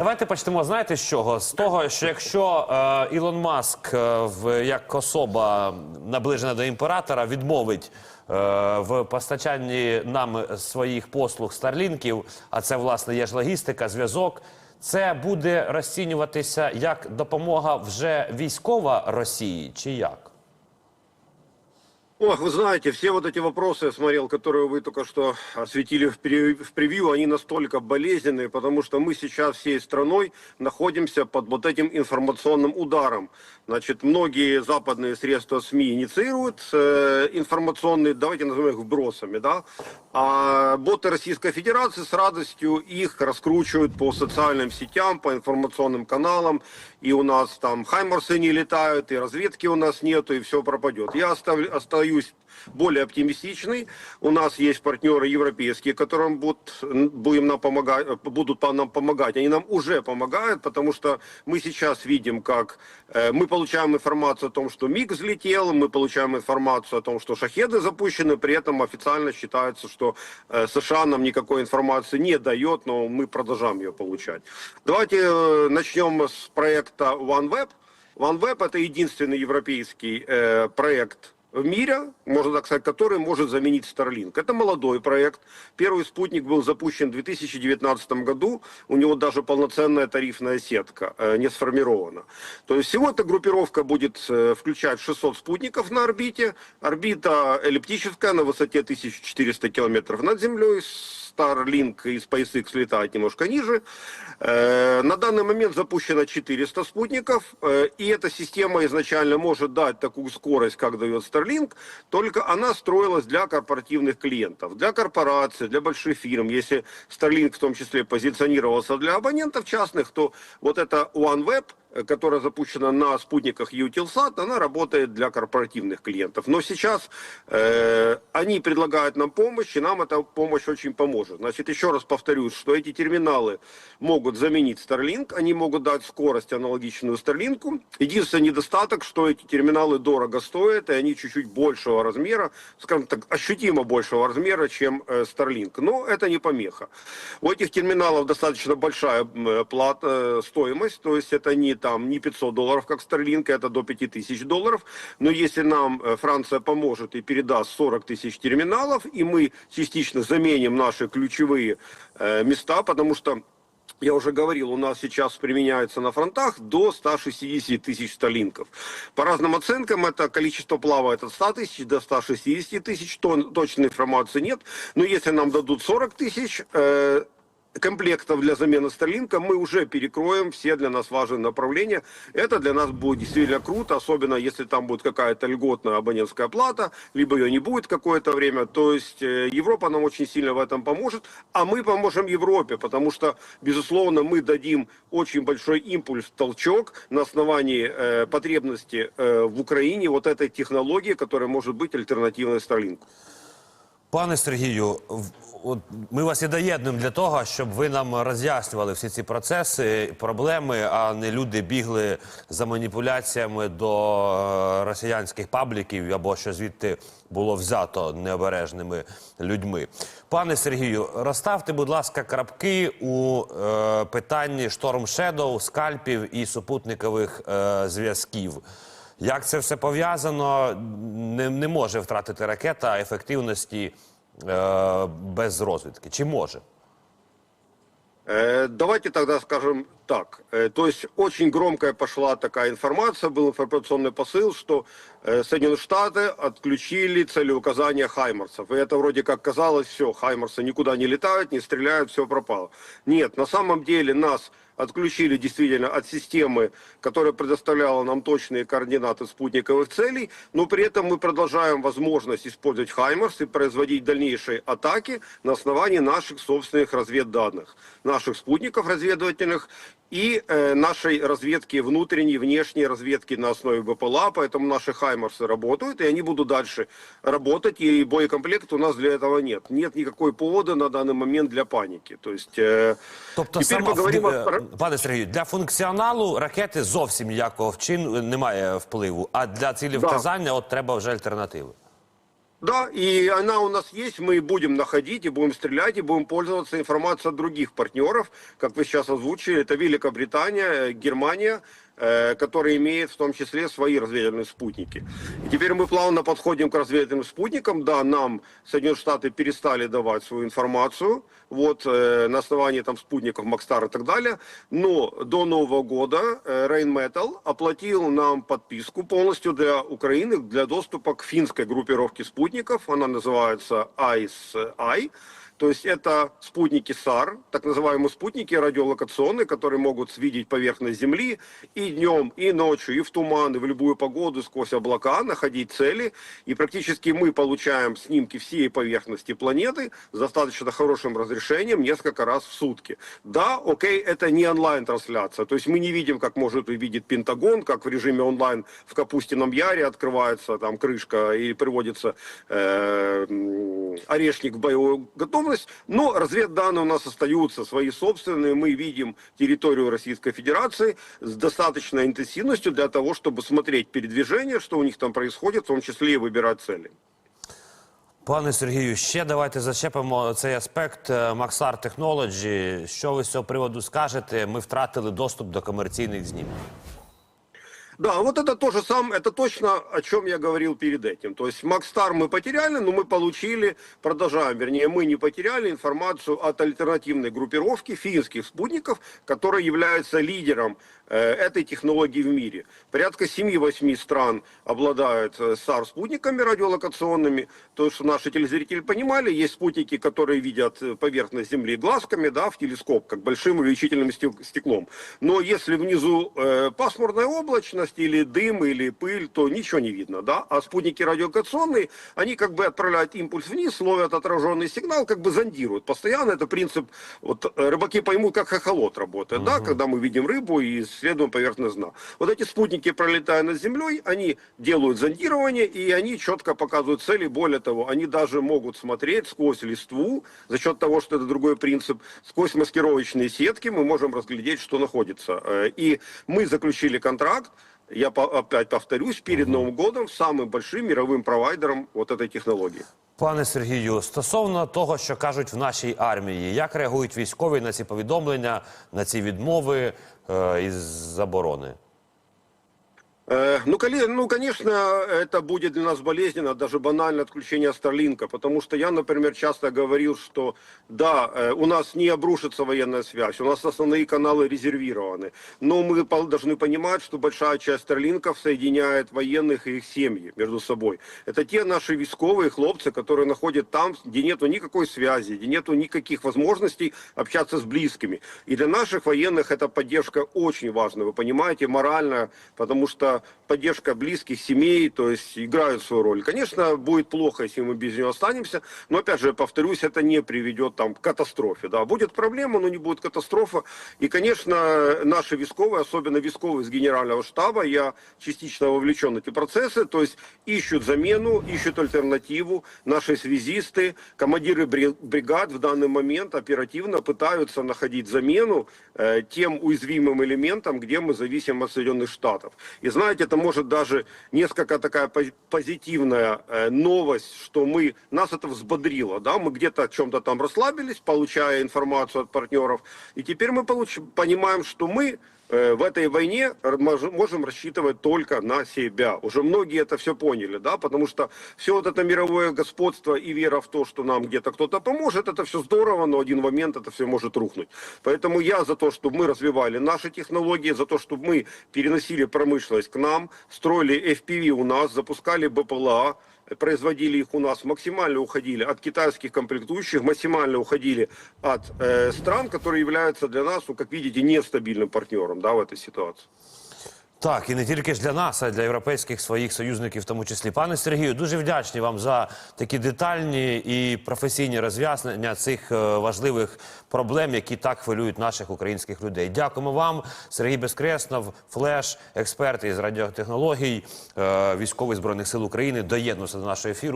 Давайте почнемо. Знаєте з чого? З того, що якщо е, Ілон Маск е, в як особа наближена до імператора відмовить е, в постачанні нам своїх послуг старлінків, а це власне є ж логістика, зв'язок. Це буде розцінюватися як допомога вже військова Росії, чи як? Ох, вы знаете, все вот эти вопросы, я смотрел, которые вы только что осветили в превью, они настолько болезненные, потому что мы сейчас всей страной находимся под вот этим информационным ударом. Значит, многие западные средства СМИ инициируют э, информационные, давайте назовем их вбросами, да, а боты Российской Федерации с радостью их раскручивают по социальным сетям, по информационным каналам, и у нас там хаймарсы не летают, и разведки у нас нету, и все пропадет. Я оставлю, остаюсь более оптимистичный. У нас есть партнеры европейские, которым будут, будем нам помогать, будут нам помогать. Они нам уже помогают, потому что мы сейчас видим, как э, мы получаем информацию о том, что МиГ взлетел, мы получаем информацию о том, что шахеды запущены, при этом официально считается, что э, США нам никакой информации не дает, но мы продолжаем ее получать. Давайте э, начнем с проекта OneWeb. OneWeb это единственный европейский э, проект в мире, можно так сказать, который может заменить Starlink. Это молодой проект. Первый спутник был запущен в 2019 году. У него даже полноценная тарифная сетка э, не сформирована. То есть всего эта группировка будет э, включать 600 спутников на орбите. Орбита эллиптическая на высоте 1400 километров над Землей. Starlink и SpaceX летают немножко ниже. Э, На данный момент запущено 400 спутников, э, и эта система изначально может дать такую скорость, как дает Starlink, только она строилась для корпоративных клиентов, для корпораций, для больших фирм. Если Starlink в том числе позиционировался для абонентов частных, то вот это OneWeb, которая запущена на спутниках Eutelsat, она работает для корпоративных клиентов. Но сейчас э, они предлагают нам помощь, и нам эта помощь очень поможет. Значит, еще раз повторюсь, что эти терминалы могут заменить Starlink, они могут дать скорость аналогичную Starlink. Единственный недостаток, что эти терминалы дорого стоят, и они чуть-чуть большего размера, скажем так, ощутимо большего размера, чем э, Starlink. Но это не помеха. У этих терминалов достаточно большая плата, э, стоимость, то есть это не там не 500 долларов, как Starlink, это до 5000 долларов. Но если нам э, Франция поможет и передаст 40 тысяч терминалов, и мы частично заменим наши ключевые э, места, потому что я уже говорил, у нас сейчас применяется на фронтах до 160 тысяч сталинков. По разным оценкам это количество плавает от 100 тысяч до 160 тысяч, тон- точной информации нет. Но если нам дадут 40 тысяч э, комплектов для замены Старлинка, мы уже перекроем все для нас важные направления. Это для нас будет действительно круто, особенно если там будет какая-то льготная абонентская плата, либо ее не будет какое-то время. То есть э, Европа нам очень сильно в этом поможет, а мы поможем Европе, потому что, безусловно, мы дадим очень большой импульс, толчок на основании э, потребности э, в Украине вот этой технологии, которая может быть альтернативной Старлинку. Пане Сергію, от ми вас і доєднуємо для того, щоб ви нам роз'яснювали всі ці процеси, проблеми, а не люди бігли за маніпуляціями до е, росіянських пабліків або що звідти було взято необережними людьми. Пане Сергію, розставте, будь ласка, крапки у е, питанні Storm Shadow, скальпів і супутникових е, зв'язків. Як це все пов'язано, не, не може втратити ракета ефективності е, без розвідки. Чи може? Э, Давайте тогда скажем так. Э, То есть очень громкая пошла такая информация, был информационный посыл, что э, Соединенные Штаты отключили целеуказания Хаймарсов. И это вроде как казалось, все, Хаймарсы никуда не летают, не стреляют, все пропало. Нет, на самом деле нас отключили действительно от системы, которая предоставляла нам точные координаты спутниковых целей, но при этом мы продолжаем возможность использовать Хаймерс и производить дальнейшие атаки на основании наших собственных разведданных, наших спутников разведывательных и э, нашей разведки внутренней, внешней разведки на основе БПЛА, поэтому наши Хаймерсы работают, и они будут дальше работать, и боекомплекта у нас для этого нет. Нет никакой повода на данный момент для паники. То есть... э, Тобто, теперь сама, поговорим о... е, пане Сергію, для функціоналу ракети зовсім ніякого вчин немає впливу, а для цілі Да. вказання от треба вже альтернативи. Да, и она у нас есть, мы будем находить, и будем стрелять, и будем пользоваться информацией от других партнеров, как вы сейчас озвучили, это Великобритания, Германия, э, которые имеют в том числе свои разведывательные спутники. И теперь мы плавно подходим к разведывательным спутникам. Да, нам Соединенные Штаты перестали давать свою информацию вот, э, на основании там, спутников Макстар и так далее. Но до Нового года э, Rheinmetall оплатил нам подписку полностью для Украины для доступа к финской группировке спутников. Она называется ICE-I. То есть это спутники САР, так называемые спутники радиолокационные, которые могут видеть поверхность Земли и днем, и ночью, и в туман, и в любую погоду сквозь облака, находить цели. И практически мы получаем снимки всей поверхности планеты с достаточно хорошим разрешением несколько раз в сутки. Да, окей, это не онлайн-трансляция. То есть мы не видим, как может увидеть Пентагон, как в режиме онлайн в Капустином Яре открывается там крышка и приводится э, орешник в боевую готовность. Но разведданные у нас остаются свои собственные. Мы видим территорию Российской Федерации с достаточной интенсивностью для того, чтобы смотреть передвижение, что у них там происходит, в том числе и выбирать цели. Пане Сергію, ще давайте зачепимо цей аспект е, Maxar Technology. Що ви з цього приводу скажете? Ми втратили доступ до комерційних знімків. Да, вот это то же самое, это точно о чем я говорил перед этим. То есть Макстар мы потеряли, но мы получили, продолжаем, вернее, мы не потеряли информацию от альтернативной группировки финских спутников, которая является лидером э, этой технологии в мире. Порядка 7-8 стран обладают э, САР-спутниками радиолокационными. То чтобы наши телезрители понимали, есть спутники, которые видят э, поверхность Земли глазками, да, в телескоп, как большим увеличительным стек- стеклом. Но если внизу пасмурная облачность или дым, или пыль, то ничего не видно, да. А спутники радиолокационные, они как бы отправляют импульс вниз, ловят отраженный сигнал, как бы зондируют. Постоянно это принцип, вот э, рыбаки поймут, как хохолот работает, да, когда мы видим рыбу и исследуем поверхность дна. Вот эти спутники, пролетая над землей, они делают зондирование, и они четко показывают цели. Более того, они даже могут смотреть сквозь листву, за счет того, что это другой принцип, сквозь маскировочные сетки мы можем разглядеть, что находится. Э, И мы заключили контракт, я по- опять повторюсь, перед Новым годом с самым большим мировым провайдером вот этой технологии. Пане Сергію, стосовно того, що кажуть в нашій армії, як реагують військові на ці повідомлення, на ці відмови е, із заборони? Э, Ну, ну, конечно, это будет для нас болезненно, даже банальное отключение Старлинка, потому что я, например, часто говорил, что да, э, у нас не обрушится военная связь, у нас основные каналы резервированы, но мы должны понимать, что большая часть Старлинков соединяет военных и их семьи между собой. Это те наши військовые хлопцы, которые находят там, где нету никакой связи, где нету никаких возможностей общаться с близкими. И для наших военных эта поддержка очень важна, вы понимаете, моральная, потому что поддержка близких семей, то есть играют свою роль. Конечно, будет плохо, если мы без нее останемся, но опять же, повторюсь, это не приведет там, к катастрофе. Да. Будет проблема, но не будет катастрофа. И, конечно, наши військовые, особенно військовые из генерального штаба, я частично вовлечен в эти процессы, то есть ищут замену, ищут альтернативу. Наши связисты, командиры бри- бригад в данный момент оперативно пытаются находить замену э, тем уязвимым элементам, где мы зависим от Соединенных Штатов. И знаете, это может даже несколько такая пози- позитивная э, новость, что мы, нас это взбодрило, да, мы где-то о чем-то там расслабились, получая информацию от партнеров, и теперь мы получ- понимаем, что мы в этой войне можем рассчитывать только на себя. Уже многие это все поняли, да, потому что все вот это мировое господство и вера в то, что нам где-то кто-то поможет, это все здорово, но один момент это все может рухнуть. Поэтому я за то, чтобы мы развивали наши технологии, за то, чтобы мы переносили промышленность к нам, строили FPV у нас, запускали БПЛА, производили их у нас, максимально уходили от китайских комплектующих, максимально уходили от э, стран, которые являются для нас, ну, как видите, нестабильным партнером да, в этой ситуации. Так, і не тільки ж для нас, а й для європейських своїх союзників, в тому числі. Пане Сергію, дуже вдячні вам за такі детальні і професійні роз'яснення цих е, важливих проблем, які так хвилюють наших українських людей. Дякуємо вам, Сергій Безкреснов, флеш, експерт із радіотехнологій, військових збройних сил України, доєднувся до нашого ефіру.